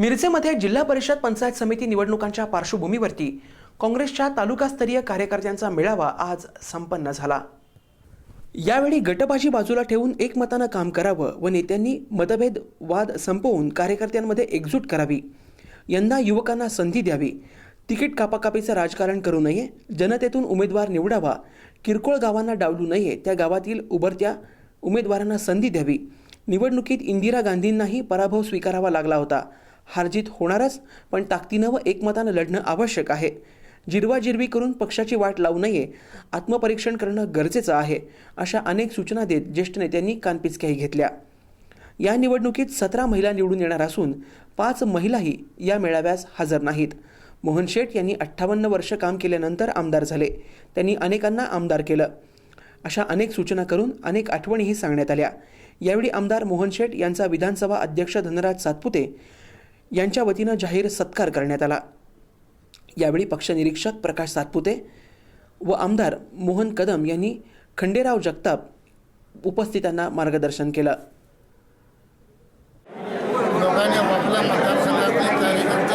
मिरजेमध्ये जिल्हा परिषद पंचायत समिती निवडणुकांच्या पार्श्वभूमीवरती काँग्रेसच्या तालुकास्तरीय कार्यकर्त्यांचा मेळावा आज संपन्न झाला. यावेळी गटबाजी बाजूला ठेवून एकमतानं काम करावं व नेत्यांनी मतभेद वाद संपवून कार्यकर्त्यांमध्ये एकजूट करावी. यंदा युवकांना संधी द्यावी. तिकीट कापाकापीचं राजकारण करू नये. जनतेतून उमेदवार निवडावा. किरकोळ गावांना डावलू नये. त्या गावातील उभरत्या उमेदवारांना संधी द्यावी. निवडणुकीत इंदिरा गांधींनाही पराभव स्वीकारावा लागला होता. हारजीत होणारच पण ताकदीनं व एकमतानं लढणं आवश्यक आहे. जिरवाजिरवी करून पक्षाची वाट लावू नये आत्मपरीक्षण करणं गरजेचं आहे अशा अनेक सूचना देत ज्येष्ठ नेत्यांनी कानपिचक्याही घेतल्या. या निवडणुकीत सतरा महिला निवडून येणार असून पाच महिलाही या मेळाव्यास हजर नाहीत. मोहन शेठ यांनी अठ्ठावन्न वर्ष काम केल्यानंतर आमदार झाले. त्यांनी अनेकांना आमदार केलं. अशा अनेक सूचना करून अनेक आठवणीही सांगण्यात आल्या. यावेळी आमदार मोहन शेठ यांचा विधानसभा अध्यक्ष धनराज सातपुते यांच्या वतीनं जाहीर सत्कार करण्यात आला. यावेळी पक्षनिरीक्षक प्रकाश सातपुते व आमदार मोहन कदम यांनी खंडेराव जगताप उपस्थितांना मार्गदर्शन केलं. लोकांनी आपापल्या मतदारसंघातले कार्यकर्ते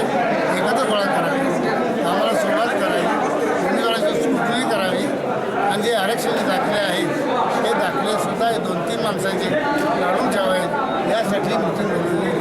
एकत्र गोळा करावे आम्हाला सुरुवात करावी उमेदवाराची स्क्रुटनी करावी आणि जे आरक्षण दाखले आहेत ते दाखले सुद्धा दोन तीन माणसांचे काढून ठेवावेत यासाठी मिटिंग